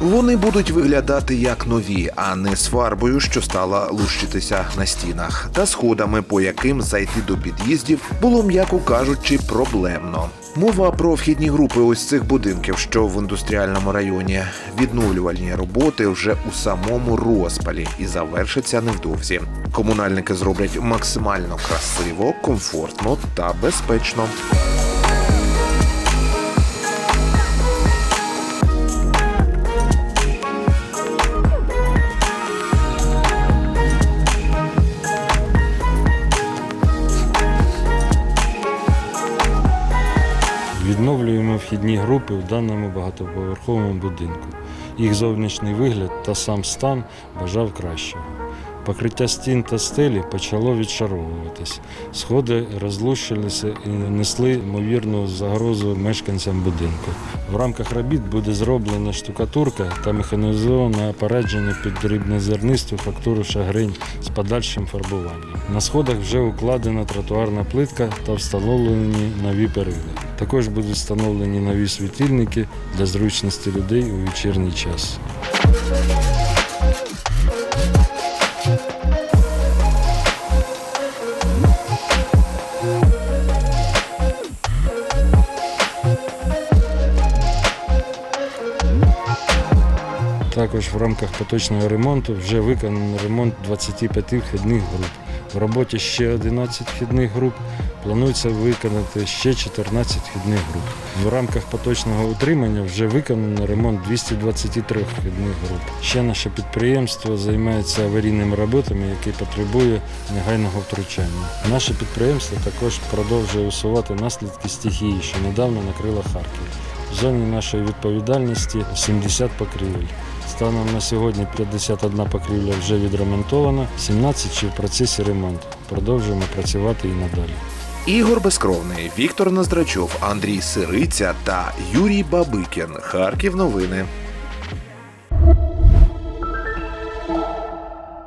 Вони будуть виглядати як нові, а не з фарбою, що стала лущитися на стінах, та сходами, по яким зайти до під'їздів було, м'яко кажучи, проблемно. Мова про вхідні групи ось цих будинків, що в індустріальному районі. Відновлювальні роботи вже у самому розпалі і завершаться невдовзі. Комунальники зроблять максимально красиво, комфортно та безпечно. Відновлюємо вхідні групи в даному багатоповерховому будинку. Їх зовнішній вигляд та сам стан бажав кращого. Покриття стін та стелі почало відшаровуватись. Сходи розлущилися і несли ймовірну загрозу мешканцям будинку. В рамках робіт буде зроблена штукатурка та механізоване опередження під дрібнозернисту фактуру шагрень з подальшим фарбуванням. На сходах вже укладена тротуарна плитка та встановлені нові перили. Також будуть встановлені нові світильники для зручності людей у вечірній час. Також в рамках поточного ремонту вже виконано ремонт 25 вхідних груп. В роботі ще 11 вхідних груп. Планується виконати ще 14 вхідних груп. В рамках поточного утримання вже виконано ремонт 223 вхідних груп. Ще наше підприємство займається аварійними роботами, які потребує негайного втручання. Наше підприємство також продовжує усувати наслідки стихії, що недавно накрила Харків. В зоні нашої відповідальності 70 покрівель. Станом на сьогодні 51 покрівля вже відремонтована, 17 ще в процесі ремонту. Продовжуємо працювати і надалі. Ігор Безкровний, Віктор Ноздрачов, Андрій Сириця та Юрій Бабикін. Харків новини.